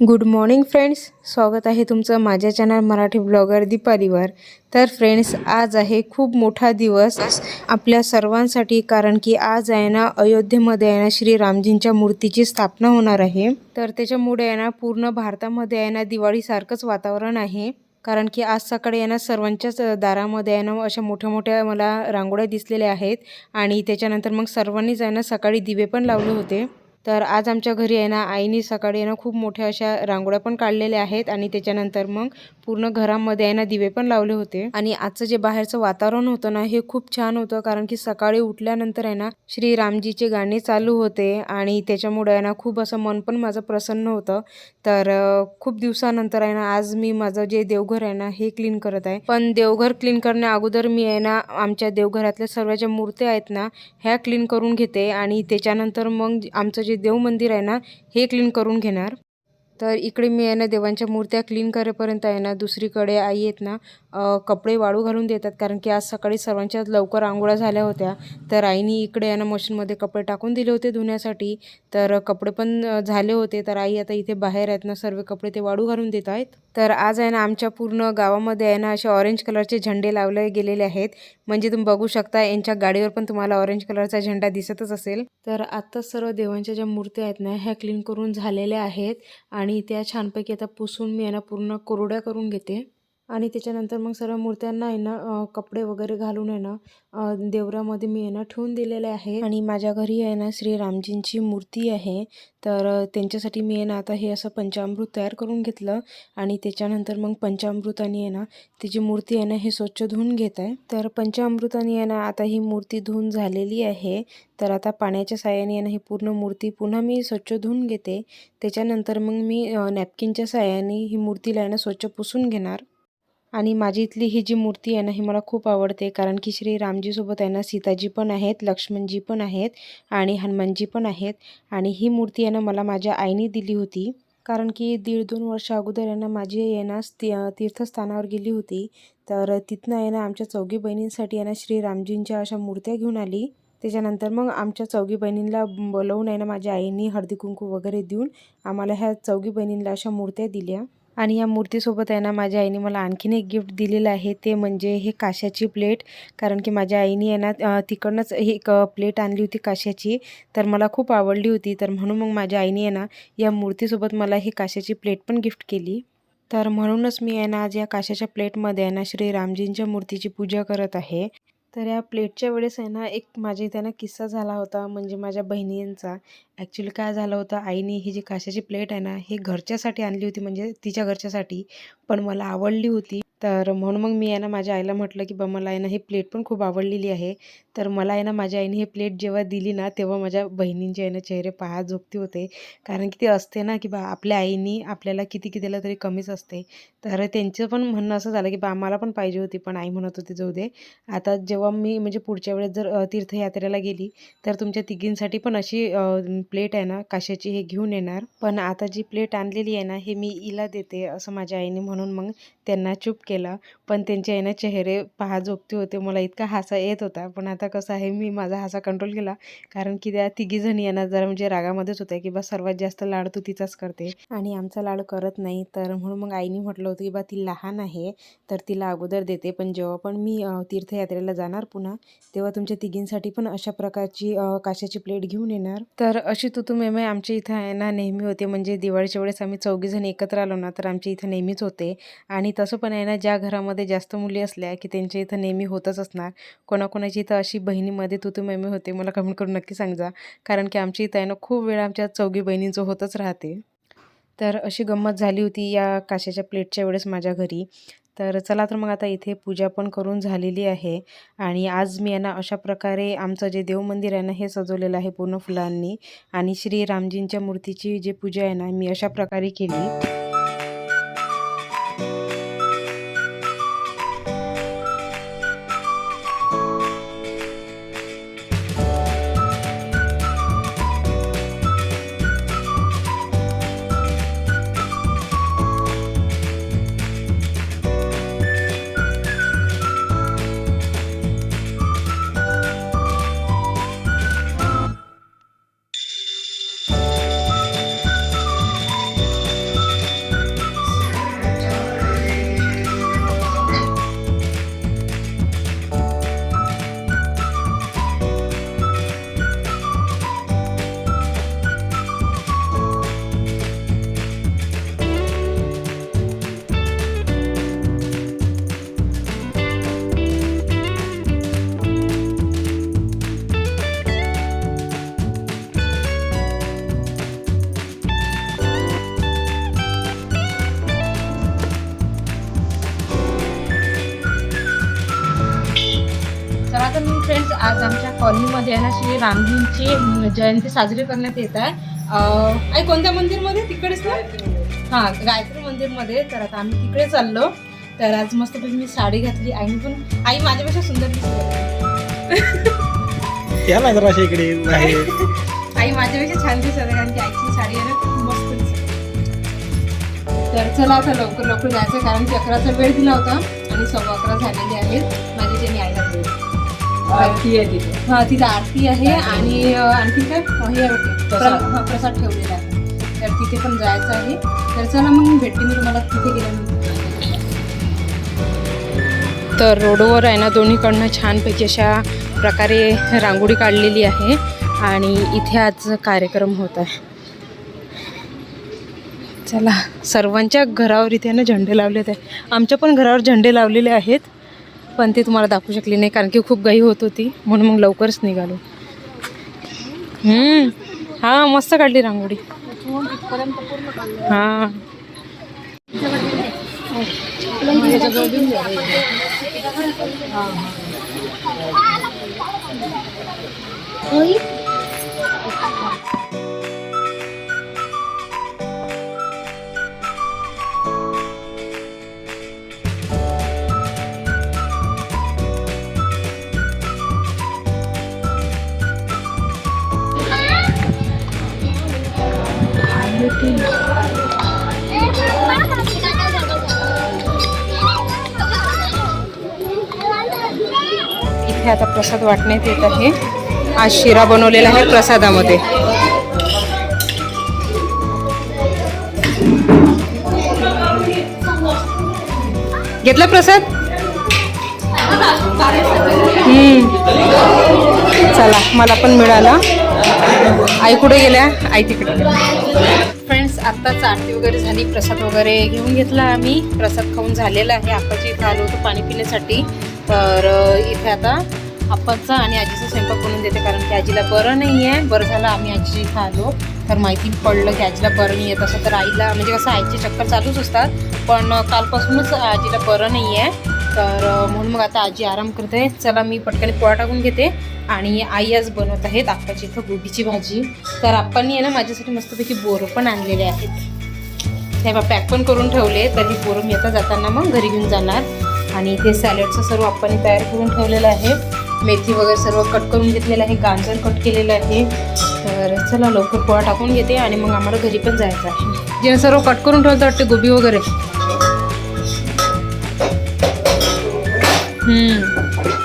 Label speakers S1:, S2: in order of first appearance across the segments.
S1: Good morning friends. स्वागत आहे तुमचं माझ्या चॅनल मराठी ब्लॉगर दीपालीवर. तर फ्रेंड्स आज आहे खूप मोठा दिवस आपल्या सर्वांसाठी कारण की आज आहे ना अयोध्येमध्ये आहे ना श्री रामजींच्या मूर्तीची स्थापना होणार आहे. तर त्याच्यामुळे आहे ना पूर्ण भारतामध्ये आहे ना दिवाळीसारखंच वातावरण आहे. कारण की आज सकाळी आहे ना सर्वांच्याच दारामध्ये आहे ना अशा मोठ्या मोठ्या मला रांगोळ्या दिसलेल्या आहेत. आणि त्याच्यानंतर मग सर्वांनीच आहे ना सकाळी दिवे पण लावले होते. तर आज आमच्या घरी आहे ना आईने सकाळी आहे ना खूप मोठ्या अशा रांगोळ्या पण काढलेल्या आहेत आणि त्याच्यानंतर मग पूर्ण घरामध्ये आहे ना दिवे पण लावले होते. आणि आजचं जे बाहेरचं वातावरण होतं ना हे खूप छान होतं कारण की सकाळी उठल्यानंतर आहे ना श्री रामजीचे गाणे चालू होते आणि त्याच्यामुळे आहे ना खूप असं मन पण माझं प्रसन्न होतं. तर खूप दिवसानंतर आहे ना आज मी माझं जे देवघर आहे ना हे क्लीन करत आहे. पण देवघर क्लीन करण्या अगोदर मी आहे ना आमच्या देवघरातल्या सर्व ज्या मूर्त्या आहेत ना ह्या क्लीन करून घेते आणि त्याच्यानंतर मग आमचं जे देव मंदिर आहे ना हे क्लीन करून घेणार. तर इकडे मी आहे ना देवांच्या मूर्त्या क्लीन करेपर्यंत आहे ना दुसरीकडे आई आहेत ना कपडे वाळू घालून देतात. कारण की आज सकाळी सर्वांच्या लवकर आंघोळ्या झाल्या होत्या. तर आईनी इकडे आहे ना मशीनमध्ये कपडे टाकून दिले होते धुण्यासाठी. तर कपडे पण झाले होते. तर आई आता इथे बाहेर आहेत ना सर्व कपडे ते वाळू घालून देत आहेत. तर आज आहे ना आमच्या पूर्ण गावामध्ये आहे ना असे ऑरेंज कलरचे झेंडे लावले गेलेले आहेत. म्हणजे तुम्ही बघू शकता यांच्या गाडीवर पण तुम्हाला ऑरेंज कलरचा झेंडा दिसतच असेल. तर आत्ता सर्व देवांच्या ज्या मूर्त्या आहेत ना ह्या क्लीन करून झालेल्या आहेत. आणि त्या छानपैकी आता पुसून मी आहे ना पूर्ण कोरड्या करून घेते. आणि त्याच्यानंतर मग सर्व मूर्त्यांना आहे ना कपडे वगैरे घालून आहे ना देवरामध्ये मी आहे ना ठेवून दिलेले आहे. आणि माझ्या घरी आहे ना श्रीरामजींची मूर्ती आहे. तर त्यांच्यासाठी मी आहे ना आता हे असं पंचामृत तयार करून घेतलं. आणि त्याच्यानंतर मग पंचामृताने आहे ना तिची मूर्ती आहे ना हे स्वच्छ धुवून घेत आहे. तर पंचामृताने आहे ना आता ही मूर्ती धुवून झालेली आहे. तर आता पाण्याच्या साह्याने आहे ना ही पूर्ण मूर्ती पुन्हा मी स्वच्छ धुवून घेते. त्याच्यानंतर मग मी नॅपकिनच्या साह्याने ही मूर्तीला आहे ना स्वच्छ पुसून घेणार. आणि माझी इथली ही जी मूर्ती आहे ना ही मला खूप आवडते. कारण की श्री रामजीसोबत आहे ना सीताजी पण आहेत लक्ष्मणजी पण आहेत आणि हनुमानजी पण आहेत. आणि ही मूर्ती आहे ना मला माझ्या आईने दिली होती. कारण की दीड दोन वर्ष अगोदर आहे ना माझी आई आहे ना तीर्थस्थानावर गेली होती. तर तिथनं आहे ना आमच्या चौघी बहिणींसाठी आहे ना श्री रामजींच्या अशा मूर्त्या घेऊन आली. त्याच्यानंतर मग आमच्या चौघी बहिणींना बोलवून आहे ना माझ्या आईने हळदी कुंकू वगैरे देऊन आम्हाला ह्या चौघी बहिणींना अशा मूर्त्या दिल्या. आणि या मूर्तीसोबत आहे ना माझ्या आईने मला आणखीन एक गिफ्ट दिलेलं आहे. ते म्हणजे हे काशाची प्लेट कारण की माझ्या आईने आहे ना तिकडनंच ही एक प्लेट आणली होती काशाची तर मला खूप आवडली होती. तर म्हणून मग माझ्या आईने आहे ना या मूर्तीसोबत मला ही काशाची प्लेट पण गिफ्ट केली. तर म्हणूनच मी आहे ना आज या काशाच्या प्लेटमध्ये आहे ना श्री रामजींच्या मूर्तीची पूजा करत आहे. तर या प्लेटच्या वेळेस आहे ना एक माझ्या इथे ना किस्सा झाला होता म्हणजे माझ्या बहिणींचा. ॲक्च्युली काय झालं होतं आईने ही जी काशाची प्लेट आहे ना हे घरच्यासाठी आणली होती म्हणजे तिच्या घरच्यासाठी पण मला आवडली होती. तर म्हणून मग मी आहे ना माझ्या आईला म्हटलं की बा मला आहे ना ही प्लेट पण खूप आवडलेली आहे. तर मला आहे ना माझ्या आईने ही प्लेट जेव्हा दिली ना तेव्हा माझ्या बहिणींचे आहे ना चेहरे पाहा झोपते होते. कारण की ते असते ना की बा आपल्या आईनी आपल्याला किती किती दिलं तरी कमीच असते. तर त्यांचं पण म्हणणं असं झालं की बा आम्हाला पण पाहिजे होती पण आई म्हणत होती जाऊ दे. आता जेव्हा मी म्हणजे पुढच्या वेळेस जर तीर्थयात्रेला गेली तर तुमच्या तिघींसाठी पण अशी प्लेट आहे ना काशाची हे घेऊन येणार. पण आता जी प्लेट आणलेली आहे ना हे मी इला देते असं माझ्या आईने म्हणून मग त्यांना चूप केला. पण त्यांचे आहे ना चेहरे पहा झोपते होते. मला इतका हसा येत होता. पण आता कसं आहे मी माझा हसा कंट्रोल केला. कारण की त्या तिघीजणी यांना जरा म्हणजे रागामध्येच होत्या की बा सर्वात जास्त लाड तू तिचाच करते. आणि आमचा लाड करत नाही. तर म्हणून मग आईने म्हटलं होतं की बा ती लहान आहे तर तिला अगोदर देते. पण जेव्हा पण मी तीर्थयात्रेला जाणार पुन्हा तेव्हा तुमच्या तिघींसाठी पण अशा प्रकारची काशाची प्लेट घेऊन येणार. तर अशी तुतू मेमे आमच्या इथं आहे ना नेहमी होते. म्हणजे दिवाळीच्या वेळेस आम्ही चौघीजण एकत्र आलो ना तर आमच्या इथं नेहमीच होते. आणि तसं पण आहे ना ज्या घरामध्ये जास्त मुली असल्या की त्यांच्या इथं नेहमी होतच असणार. कोणाकोणाची इथं अशी बहिणीमध्ये तू तू मेमे होते मला कमेंट करून नक्की सांगा कारण की आमच्या इथं आहे ना खूप वेळा आमच्या चौघी बहिणींचं होतच राहते. तर अशी गंमत झाली होती या काशाच्या प्लेटच्या वेळेस माझ्या घरी. तर चला तर मग आता इथे पूजा पण करून झालेली आहे. आणि आज मी आहे ना अशा प्रकारे आमचं जे देवमंदिर आहे ना हे सजवलेलं आहे पूर्ण फुलांनी. आणि श्री रामजींच्या मूर्तीची जी पूजा आहे ना मी अशा प्रकारे केली. आज आमच्या कॉलनीमध्ये आहे ना श्री रामजींची जयंती साजरी करण्यात येत आहे. आई कोणत्या मंदिरमध्ये? तिकडेच ना? हां गायत्री मंदिरमध्ये. तर आता आम्ही तिकडे चाललो. तर आज मस्तपैकी मी साडी घातली. आईने पण आई माझ्यापेक्षा सुंदर
S2: या अशा इकडे
S1: आई माझ्यापेक्षा छान दिसत आहे कारण की आईची साडी आहे ना खूप मस्त दिसते. तर चला आता लवकर लवकर जायचं कारण की अकराचा वेळ दिला होता आणि सव्वा अकरा झालेले आहेत. माझी ज्यांनी आईला
S3: आरती आहे तिथे.
S1: हा तिथे आरती आहे आणि आणखी काय? हे हा, प्रसाद ठेवलेला आहे. तर तिथे पण जायचं आहे. तर चला मग भेटते मी तुम्हाला तिथे गेल्यानंतर तर रोडवर आहे ना दोन्हीकडनं छानपैकी अशा प्रकारे रांगोळी काढलेली आहे आणि इथे आज कार्यक्रम होत आहे. चला सर्वांच्या घरावर इथे ना झेंडे लावलेत आहे. आमच्या पण घरावर झेंडे लावलेले आहेत. पण ते तुम्हाला दाखवू शकले नाही कारण की खूप गाई होत होती. म्हणून मग लवकरच निघालो. हां हा मस्त काढली रांगोळी. हा. इथे आता प्रसाद वाटण्यात येत आहे. आज शिरा बनवलेला आहे प्रसादामध्ये. घेतला प्रसाद? हम्म. चला मला पण मिळाला. आई कुठे गेल्या? आई तिकडे फ्रेंड्स आत्ताच आरती वगैरे झाली प्रसाद वगैरे घेऊन घेतला आम्ही. प्रसाद खाऊन झालेला आहे. आपाची इथं आलो होतो पाणी पिण्यासाठी. तर इथे आता आप्पाचा आणि आजीचा स्वयंपाक बनवून देते कारण की आजीला बरं नाही आहे बरं झालं आम्ही आजीची इथं आलो. तर माहिती पडलं की आजीला बरं नाही आहे तसं तर आईला म्हणजे कसं आईचे चक्कर चालूच असतात. पण कालपासूनच आजीला बरं नाही आहे तर म्हणून मग आता आजी आराम करते चला मी पटकन पोळा टाकून घेते आणि आई आज बनवत आहेत आप्पाची इथं गोबीची भाजी. तर आप्पांनी आहे ना माझ्यासाठी मस्तपैकी बोरं पण आणलेले आहेत. ते पॅक पण करून ठेवले तर ही बोरं मी आता जाताना मग घरी घेऊन जाणार. आणि ते सॅलडचं सर्व आप्पांनी तयार करून ठेवलेलं आहे. मेथी वगैरे सर्व कट करून घेतलेलं आहे गाजर कट केलेलं आहे. तर चला लवकर पोळा टाकून घेते आणि मग आम्हाला घरी पण जायचं आहे. जे सर्व कट करून ठेवतं वाटते गोबी वगैरे.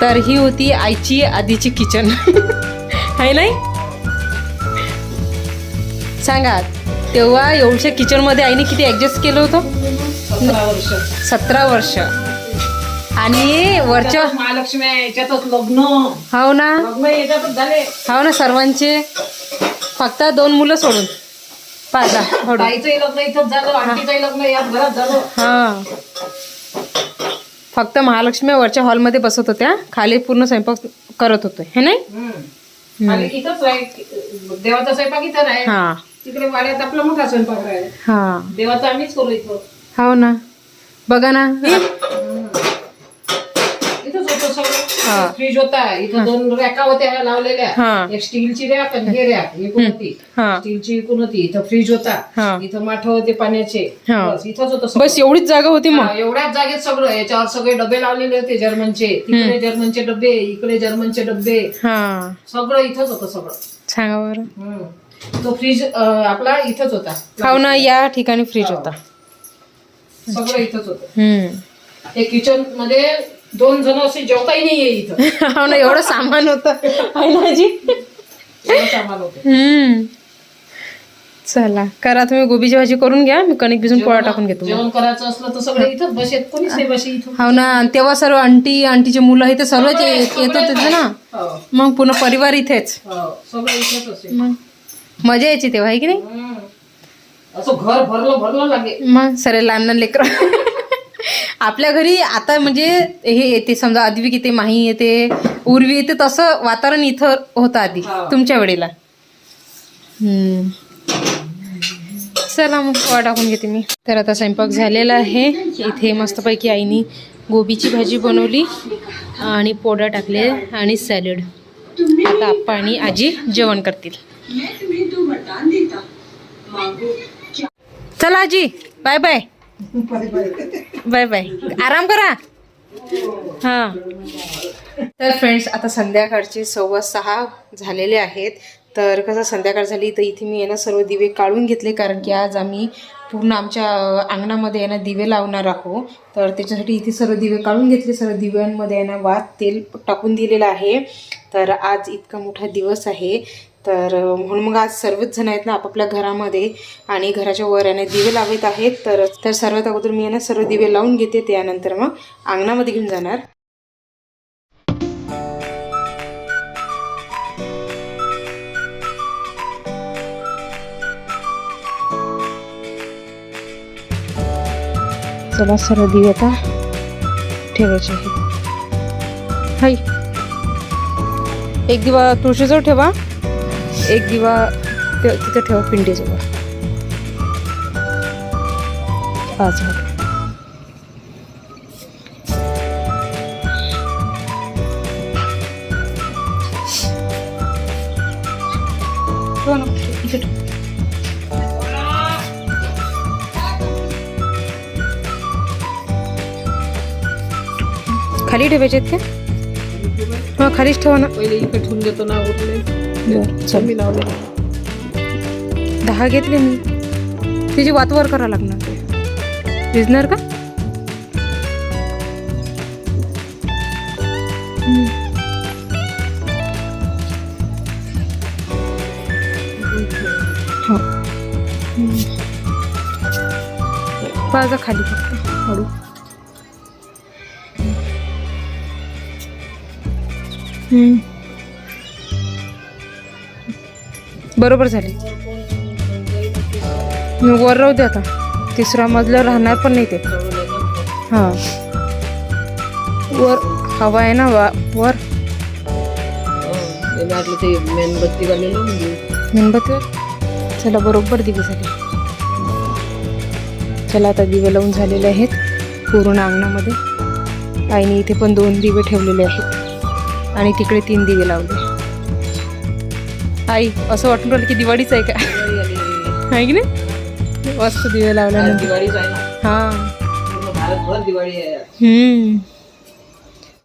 S1: तर ही होती आईची आधीची किचन. आहे नाही? सांगा तेव्हा एवढ्या किचनमध्ये आईने किती ॲडजस्ट केलं होतं?
S3: सतरा वर्ष.
S1: आणि वरच्या
S3: महालक्ष्मी आहे, याच्यातच लग्न.
S1: हो ना? हो ना सर्वांचे. फक्त दोन मुलं सोडून. पाच दहा
S3: लग्न इथंच झालं लग्न याच घरात झालं.
S1: हा. फक्त महालक्ष्मी वरच्या हॉलमध्ये बसत होत्या. खाली पूर्ण स्वयंपाक करत होते. हे नाही?
S3: देवाचा स्वयंपाक इथं
S1: हा.
S3: तिकडे वाड्यात आपला मोठा स्वयंपाक राहील.
S1: हा.
S3: देवाचा आम्हीच करू इथं.
S1: हो ना. बघा ना. हा.
S3: फ्रीज होता. इथं दोन रॅका होत्या
S1: हा.
S3: लावलेल्या एक स्टीलची रॅक आणि हे रॅक. एकूण होती.
S1: हा.
S3: स्टीलची एकूण होती. इथं फ्रीज होता.
S1: हा.
S3: इथं माठ होते पाण्याचे.
S1: हा.
S3: बस इथंच होतं सगळं.
S1: बस एवढीच जागा होती मग?
S3: हा, एवढ्याच जागेत सगळं. याच्यावर सगळे डबे लावलेले होते जर्मनचे. तिकडे जर्मनचे डबे इकडे जर्मनचे डबे.
S1: हा.
S3: सगळं इथंच होतं सगळं.
S1: सांगा बरं.
S3: हम्म. तो फ्रीज अं, आपला इथंच होता.
S1: हो ना या ठिकाणी फ्रीज होता.
S3: सगळं इथंच होतं.
S1: हम्म.
S3: हे किचनमध्ये दोन जण असे जेवताही नाहीये इथं.
S1: हो ना एवढं सामान होतं. आहे हम्म. चला करा तुम्ही गोबीची भाजी करून घ्या मी कणिक भिजून पोळा टाकून घेतो.
S3: जेवण करायचं असलं तर सगळे इथंच बसेत कोणीच नाही बसे इथं.
S1: हो ना आणि तेव्हा सर्व आंटी आंटीचे मुलं हे तर सर्वच येत होते ना
S3: हो,
S1: मग पुन्हा परिवार इथेच.
S3: हो, सगळं इथंच असे.
S1: मग मजा यायची तेव्हा आहे की नाही.
S3: असं घर भरलं भरलं लागे.
S1: मग सरे लहान लहान लेकर. आपल्या घरी आता म्हणजे हे येते समजा अद्विक येते माही येते उर्वी येते तसं वातावरण इथं होतं आधी. तुमच्या वेळेला हम्म. चला मग पोळा टाकून घेते मी. तर आता स्वयंपाक झालेला आहे. इथे मस्तपैकी आईनी गोबीची भाजी बनवली आणि पोळा टाकले आणि सॅलड. आता आप्पा आणि आजी जेवण करतील. चला आजी बाय बाय. Bye bye. आराम करा. हा. तर फ्रेंड्स आता संध्याकाळचे सव्वा सहा झालेले आहेत. तर कसं संध्याकाळ झाली तर इथे मी यांना सर्व दिवे काढून घेतले कारण की आज आम्ही पूर्ण आमच्या अंगणामध्ये यांना दिवे लावणार आहोत. तर त्याच्यासाठी इथे सर्व दिवे काढून घेतले सर्व दिव्यांमध्ये यांना ना वात तेल टाकून दिलेलं आहे. तर आज इतका मोठा दिवस आहे. तर म्हणून मग आज सर्वच जण आहेत ना आपापल्या घरामध्ये आणि घराच्या वर याने दिवे लावत आहेत. तर तर सर्वात अगोदर मी आहे ना सर्व दिवे लावून घेते. त्यानंतर मग अंगणामध्ये घेऊन जाणार. चला सर्व दिवे आता ठेवायचे आहेत. हाय. एक दिवा तुळशीजवळ ठेवा. एक दिवा ते- तिथं ठेवा पिंडीजवळ. पाच मिनिट. खाली ठेवायचे आहेत का? हा खालीच ठेवा ना.
S3: पहिले इकडे ठेवून देतो ना उरले.
S1: बरं
S3: मी लावले
S1: दहा घेतले मी तिची वातवर करावं लागणार भिजणार का हम्म. हो. हम्म. पाजा खाली फक्त हळू हम्म. बरोबर झाले. वर राहू दे आता. तिसरा मजला राहणार पण नाही ते. हां. वर हवा आहे ना वा वर?
S3: ते मेणबत्ती
S1: मेणबत्तीवर? चला बरोबर दिवे झाले. चला आता दिवे लावून झालेले आहेत पूर्ण अंगणामध्ये. आईने इथे पण दोन दिवे ठेवलेले आहेत. आणि तिकडे तीन दिवे लावले. आई असं वाटून राहिलं की दिवाळीच आहे का. आहे की नाही? मस्त दिवे लावल्यानंतर.
S3: दिवाळीच आहे
S1: हां.
S3: दिवाळी आहे.
S1: हम्म.